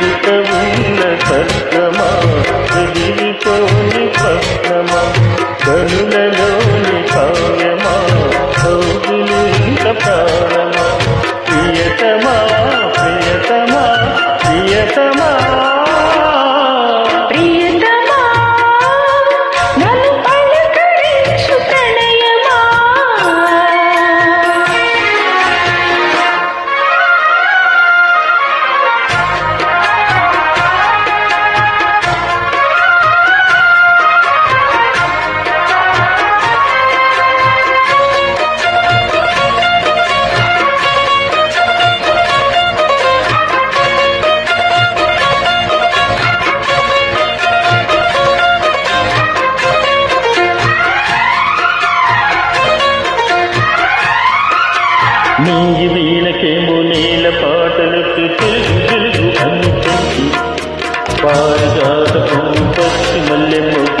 జీవిత ఉన్న సత్యమా జీవితోని సత్యమా? కనుల నెయ్యి వీలకేమో నేల పాటలకు తెలుగు తెలుగు అంటుంది పారిజాత పచ్చి మల్లె మొగ్గ